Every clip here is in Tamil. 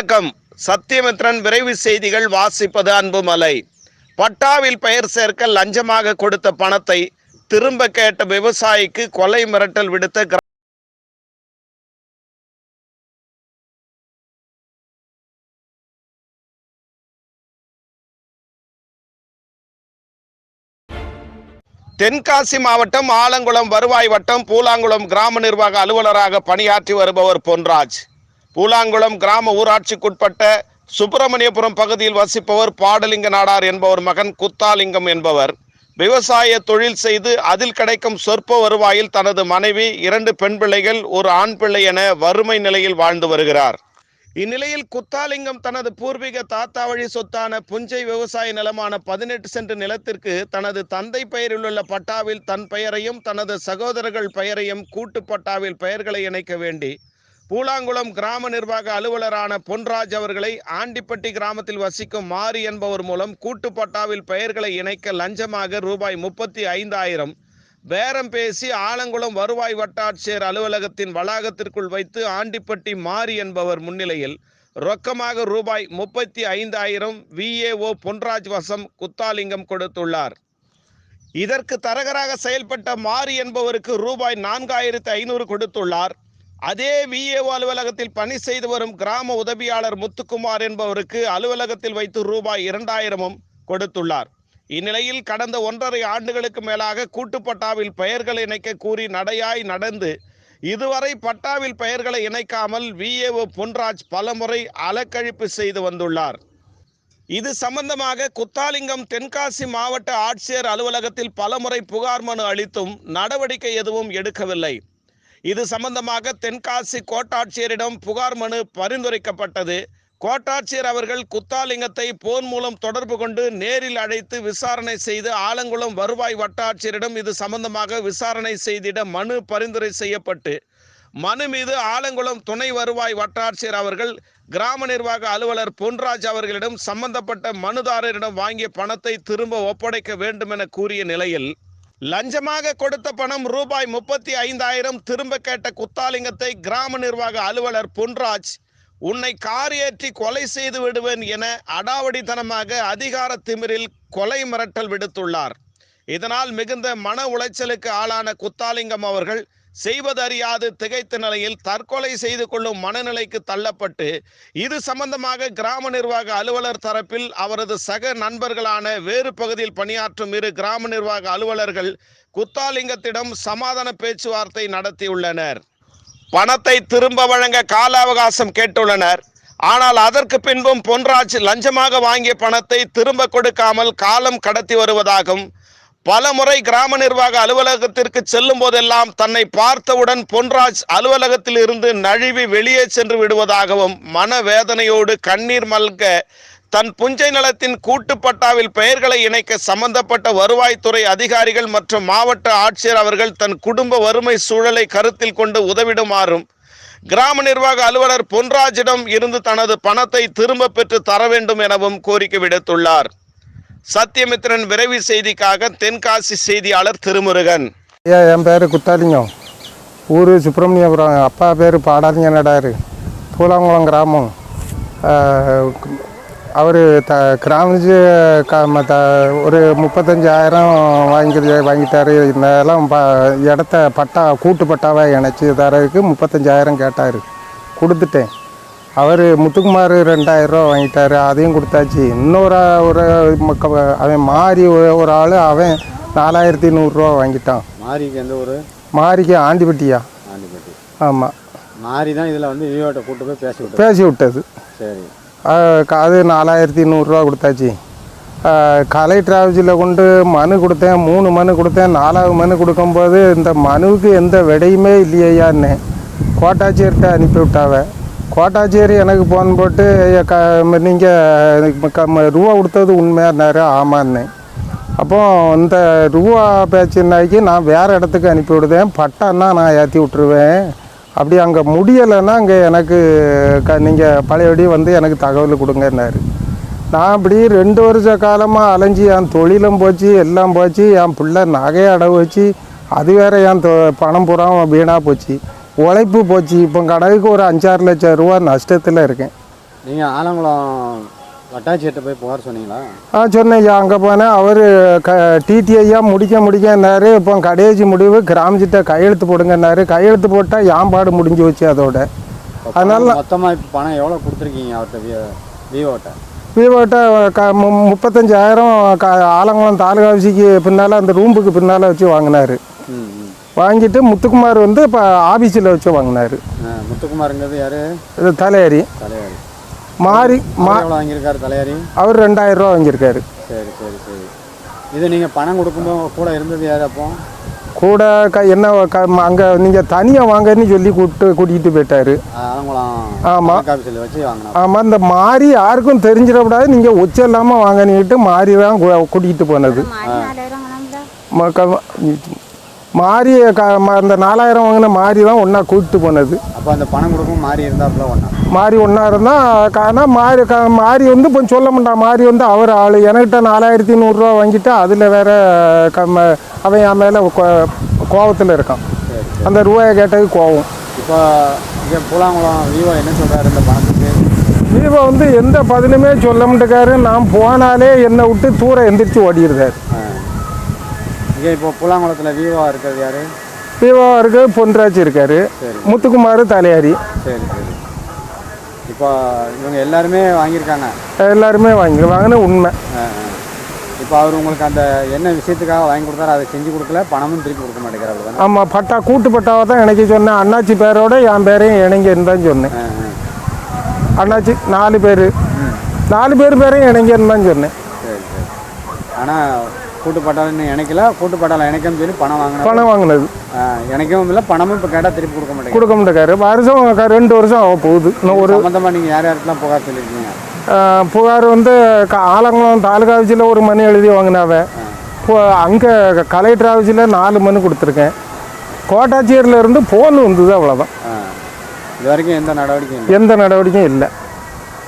வணக்கம். சத்தியமித்ரன் விரைவு செய்திகள் வாசிப்பது அன்புமலை. பட்டாவில் பெயர் சேர்க்க லஞ்சமாக கொடுத்த பணத்தை திரும்ப கேட்ட விவசாயிக்கு கொலை மிரட்டல் விடுத்த தென்காசி மாவட்டம் ஆலங்குளம் வருவாய் வட்டம் பூலாங்குளம் கிராம நிர்வாக அலுவலராக பணியாற்றி வருபவர் பொன்ராஜ். பூலாங்குளம் கிராம ஊராட்சிக்குட்பட்ட சுப்பிரமணியபுரம் பகுதியில் வசிப்பவர் பாடலிங்க நாடார் என்பவர் மகன் குத்தாலிங்கம் என்பவர். விவசாய தொழில் செய்து அதில் கிடைக்கும் சொற்ப வருவாயில் தனது மனைவி இரண்டு பெண் பிள்ளைகள் ஒரு ஆண் பிள்ளை என வறுமை நிலையில் வாழ்ந்து வருகிறார். இந்நிலையில் குத்தாலிங்கம் தனது பூர்வீக தாத்தா வழி சொத்தான புஞ்சை விவசாய நிலமான பதினெட்டு சென்ட் நிலத்திற்கு தனது தந்தை பெயரில் உள்ள பட்டாவில் தன் பெயரையும் தனது சகோதரர்கள் பெயரையும் கூட்டு பட்டாவில் பெயர்களை இணைக்க வேண்டி பூலாங்குளம் கிராம நிர்வாக அலுவலரான பொன்ராஜ் அவர்களை ஆண்டிப்பட்டி கிராமத்தில் வசிக்கும் மாரி என்பவர் மூலம் கூட்டு பட்டாவில் பெயர்களை இணைக்க லஞ்சமாக ரூபாய் முப்பத்தி ஐந்தாயிரம். பேரம் பேசி ஆலங்குளம் வருவாய் வட்டாட்சியர் அலுவலகத்தின் வளாகத்திற்குள் வைத்து ஆண்டிப்பட்டி மாரி என்பவர் முன்னிலையில் ரொக்கமாக ரூபாய் முப்பத்தி ஐந்தாயிரம் விஏஓ பொன்ராஜ் வசம் குத்தாலிங்கம் கொடுத்துள்ளார். இதற்கு தரகராக செயல்பட்ட மாரி என்பவருக்கு ரூபாய் நான்காயிரத்து ஐநூறு கொடுத்துள்ளார். அதே விஏஓ அலுவலகத்தில் பணி செய்து வரும் கிராம உதவியாளர் முத்துக்குமார் என்பவருக்கு அலுவலகத்தில் வைத்து ரூபாய் இரண்டாயிரமும் கொடுத்துள்ளார். இந்நிலையில் கடந்த ஒன்றரை ஆண்டுகளுக்கு மேலாக கூட்டுப்பட்டாவில் பெயர்கள் இணைக்க கூறி நடையாய் நடந்து இதுவரை பட்டாவில் பெயர்களை இணைக்காமல் விஏஓ பொன்ராஜ் பலமுறை அலக்கழிப்பு செய்து வந்துள்ளார். இது சம்பந்தமாக குத்தாலிங்கம் தென்காசி மாவட்ட ஆட்சியர் அலுவலகத்தில் பலமுறை புகார் மனு அளித்தும் நடவடிக்கை எதுவும் எடுக்கவில்லை. இது சம்பந்தமாக தென்காசி கோட்டாட்சியரிடம் புகார் மனு பரிந்துரைக்கப்பட்டது. கோட்டாட்சியர் அவர்கள் குத்தாலிங்கத்தை போன் மூலம் தொடர்பு கொண்டு நேரில் அழைத்து விசாரணை செய்து ஆலங்குளம் வருவாய் வட்டாட்சியரிடம் இது சம்பந்தமாக விசாரணை செய்திட மனு பரிந்துரை செய்யப்பட்டு மனு மீது ஆலங்குளம் துணை வருவாய் வட்டாட்சியர் அவர்கள் கிராம நிர்வாக அலுவலர் பொன்ராஜ் அவர்களிடம் சம்பந்தப்பட்ட மனுதாரரிடம் வாங்கிய பணத்தை திரும்ப ஒப்படைக்க வேண்டும் என கூறிய நிலையில் லஞ்சமாக கொடுத்த பணம் ரூபாய் முப்பத்தி ஐந்தாயிரம் திரும்ப கேட்ட குத்தாலிங்கத்தை கிராம நிர்வாக அலுவலர் பொன்ராஜ் உன்னை காரியேற்றி கொலை செய்து விடுவேன் என அடாவடித்தனமாக அதிகார திமிரில் கொலை மிரட்டல் விடுத்துள்ளார். இதனால் மிகுந்த மன உளைச்சலுக்கு ஆளான குத்தாலிங்கம் அவர்கள் செய்வதறியாது திகைத்த நிலையில் தற்கொலை செய்து கொள்ளும் மனநிலைக்கு தள்ளப்பட்டு இது சம்பந்தமாக கிராம நிர்வாக அலுவலர் தரப்பில் அவரது சக நண்பர்களான வேறு பகுதியில் பணியாற்றும் இரு கிராம நிர்வாக அலுவலர்கள் குத்தாலிங்கத்திடம் சமாதான பேச்சுவார்த்தை நடத்தியுள்ளனர். பணத்தை திரும்ப வழங்க கால அவகாசம் கேட்டுள்ளனர். ஆனால் அதற்கு பின்பும் பொன்ராஜ் லஞ்சமாக வாங்கிய பணத்தை திரும்ப கொடுக்காமல் காலம் கடத்தி வருவதாகவும் பல முறை கிராம நிர்வாக அலுவலகத்திற்கு செல்லும் போதெல்லாம் தன்னை பார்த்தவுடன் பொன்ராஜ் அலுவலகத்தில் இருந்து நழுவி வெளியே சென்று விடுவதாகவும் மனவேதனையோடு கண்ணீர் மல்க தன் புஞ்சை நலத்தின் கூட்டுப்பட்டாவில் பெயர்களை இணைக்க சம்பந்தப்பட்ட வருவாய்த்துறை அதிகாரிகள் மற்றும் மாவட்ட ஆட்சியர் அவர்கள் தன் குடும்ப வறுமை சூழலை கருத்தில் கொண்டு உதவிடுமாறும் கிராம நிர்வாக அலுவலர் பொன்ராஜிடம் இருந்து தனது பணத்தை திரும்ப பெற்று தர வேண்டும் எனவும் கோரிக்கை விடுத்துள்ளார். சத்தியமித்ரன் விரைவு செய்திக்காக தென்காசி செய்தியாளர் திருமுருகன். ஐயா என் பேர் குத்தாலிங்கம். ஊர் சுப்பிரமணியபுரம். அப்பா பேர் பாடாலிங்க பூலாங்குளம் கிராமம். அவர் த கிராமிச்சு க த ஒரு முப்பத்தஞ்சாயிரம் வாங்கி வாங்கிட்டார். இதெல்லாம் ப இடத்த பட்டா கூட்டு பட்டாவை இணைச்சி தரதுக்கு முப்பத்தஞ்சாயிரம் கேட்டார். கொடுத்துட்டேன். அவர் முத்துக்குமார் ரெண்டாயிரம் ரூபா வாங்கிட்டாரு அதையும் கொடுத்தாச்சு. இன்னொரு ஒரு அவன் மாறி ஒரு- ஒரு ஆள் அவன் நாலாயிரத்தி நூறுரூவா வாங்கிட்டான். மாரிக்கு எந்த ஊர்? மாறிக்கு ஆண்டிப்பட்டியா. ஆண்டிப்பட்டி. ஆமாம் மாரி தான் இதில் வந்து விவோட்ட கூட்டு போய் பேசி விட்டோம் பேசி விட்டது. சரி. அது நாலாயிரத்தி நூறுரூவா கொடுத்தாச்சு. அஹ் கலெக்டர் ஆஃபீஸில் கொண்டு மனு கொடுத்தேன் மூணு மனு கொடுத்தேன் நாலாவது மனு கொடுக்கும்போது இந்த மனுவுக்கு எந்த விடையுமே இல்லையான்னு கோட்டாட்சியர்கிட்ட அனுப்பி கோட்டாச்சேரி எனக்கு ஃபோன் போட்டு க நீங்கள் ரூபா கொடுத்தது உண்மையானாரு ஆமான்னு அப்போ இந்த ரூபா பேச்சுனாக்கி நான் வேறு இடத்துக்கு அனுப்பி விடுதேன். பட்டான்னா நான் ஏற்றி விட்ருவேன் அப்படி அங்கே முடியலைன்னா அங்கே எனக்கு க நீங்கள் பழையபடி வந்து எனக்கு தகவல் கொடுங்கன்னாரு. நான் அப்படி ரெண்டு வருஷ காலமாக அலைஞ்சி என் தொழிலும் போச்சு எல்லாம் போச்சு. என் பிள்ளை நகையை அடவு வச்சு அது வேற என் தொ பணம் பூரா வீணாக போச்சு. உழைப்பு போச்சு. இப்போ கடைக்கு ஒரு அஞ்சாறு லட்சம் ரூபா நஷ்டத்தில் இருக்கேன். நீங்கள் ஆலங்குளம் வட்டாட்சியர்கிட்ட போய் புகார் சொன்னீங்களா? ஆ சொன்னேன் அங்கே போனேன். அவர் க டிடிஐயா முடிக்க முடிக்கன்னாரு இப்போ கடைசி முடிவு கிராமத்திட்ட கையெழுத்து போடுங்கன்னாரு. கையெழுத்து போட்டால் யாம்பாடு முடிஞ்சு வச்சு அதோட. அதனால மொத்தமாக இப்போ பணம் எவ்வளோ கொடுத்துருக்கீங்க அவர்கிட்ட விவோட்ட? விவோட்ட க மு முப்பத்தஞ்சாயிரம் க ஆலங்குளம் தாலுகா ஆஃபீஸுக்கு பின்னால் அந்த ரூம்புக்கு பின்னால் வச்சு வாங்கினாரு. வாங்கிட்டு முத்துக்குமார் வந்து இப்போ ஆஃபீஸில் வச்சு வாங்கினாரு. முத்துக்குமாருங்கிறது யார்? இது தலையாரி. தலையாரி. மாறி மா வாங்கியிருக்காரு தலையாரி? அவர் ரெண்டாயிரம் ரூபா வாங்கியிருக்காரு. சரி சரி சரி. இது நீங்கள் பணம் கொடுக்கும்போது கூட இருந்தது யார் அப்போ? கூட க என்ன க அங்கே நீங்கள் தனியாக வாங்கன்னு சொல்லி கூப்பிட்டு கூட்டிகிட்டு போயிட்டாரு. ஆலங்குளம் ஆமா. ஆஃபீஸில் வச்சு வாங்கினா ஆமாம் இந்த மாறி யாருக்கும் தெரிஞ்சிடக்கூடாது. நீங்கள் ஒச்ச இல்லாமல் வாங்கினிட்டு மாறி தான் கூட்டிகிட்டு போனது. மாறி அந்த நாலாயிரம் வாங்கின மாறி தான் ஒன்றா கூட்டிட்டு போனது. அப்போ அந்த பணம் கொடுக்கும் மாறி இருந்தாப்புல ஒன்றா மாறி ஒன்றா இருந்தால் ஆனால் மாறி க மாறி வந்து இப்போ சொல்ல மாட்டான் மாறி வந்து அவர் ஆள். என்கிட்ட நாலாயிரத்தி நூறுரூவா வாங்கிட்டு அதில் வேற க ம- அவன் என் மேலே கோவத்தில் இருக்கான். அந்த ரூபாயை கேட்டது கோவம். இப்போ இங்கே பூலாங்குளம் விவோ என்ன சொல்கிறாரு இந்த பணத்துக்கு? விவோ வந்து எந்த பதிலுமே சொல்ல மாட்டேக்காரு நான் போனாலே என்னை விட்டு தூரம் எந்திரிச்சு ஓடிடுறாரு. இங்கே இப்போ பூலாங்குளத்தில் விவோ இருக்கிறது யார்? விவோ இருக்கு பொன்ராஜ் இருக்காரு. முத்துக்குமார் தலையாரி. சரி சரி. இப்போ இவங்க எல்லாருமே வாங்கியிருக்காங்க? எல்லாருமே வாங்கி வாங்கின உண்மை. இப்போ அவர் உங்களுக்கு அந்த என்ன விஷயத்துக்காக வாங்கி கொடுத்தாரோ? அதை செஞ்சு கொடுக்கல பணமும் திருப்பி கொடுக்க மாட்டேங்கிறாரு ஆமாம் பட்டா கூட்டு பட்டாவை தான் எனக்கு சொன்னேன். அண்ணாச்சி பேரோட என் பேரையும் இணைங்கன்னு தான் சொன்னேன். அண்ணாச்சி நாலு பேர். நாலு பேர் பேரையும் இணைங்கன்னு தான் சொன்னேன். சரி சரி. ஆனால் கூட்டு பட்டாளம் இன்னும் இணைக்கல. கூட்டு பட்டாளம் இணைக்கன்னு சொல்லி பணம் வாங்கினா பணம் வாங்கினது. இணைக்கவும் இல்லை பணமும் இப்போ கேட்டால் திருப்பி கொடுக்க மாட்டேங்க கொடுக்க மாட்டேக்காரு வருஷம் ரெண்டு வருஷம் ஆக போகுது. இன்னும் ஒரு சம்மந்தமாக நீங்கள் யார் யாருக்கெல்லாம் புகார் சொல்லியிருக்கீங்க? புகார் வந்து ஆலங்குளம் தாலுகா ஆஃபீஸில் ஒரு மனு எழுதி வாங்கினாவ. அங்கே கலெக்டர் ஆஃபீஸில் நாலு மனு கொடுத்துருக்கேன். கோட்டாட்சியர்ல இருந்து ஃபோன் வந்தது அவ்வளோதான் இது வரைக்கும் எந்த நடவடிக்கையும் எந்த நடவடிக்கையும் இல்லை.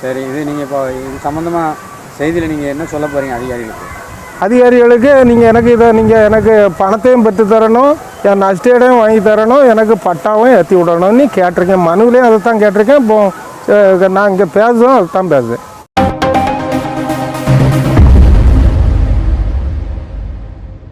சரி இது நீங்கள் இப்போ இது சம்மந்தமாக செய்தியில் நீங்கள் என்ன சொல்ல போகிறீங்க அதிகாரிகளுக்கு? அதிகாரிகளுக்கு நீங்கள் எனக்கு இதை நீங்கள் எனக்கு பணத்தையும் பெற்று தரணும் என் நஷ்டேடையும் வாங்கி தரணும் எனக்கு பட்டாவும் ஏற்றி விடணும்னு கேட்டிருக்கேன். மனுவிலையும் அதை தான் கேட்டிருக்கேன். இப்போ நான் இங்கே பேசுவோம் அதை தான் பேசுவேன்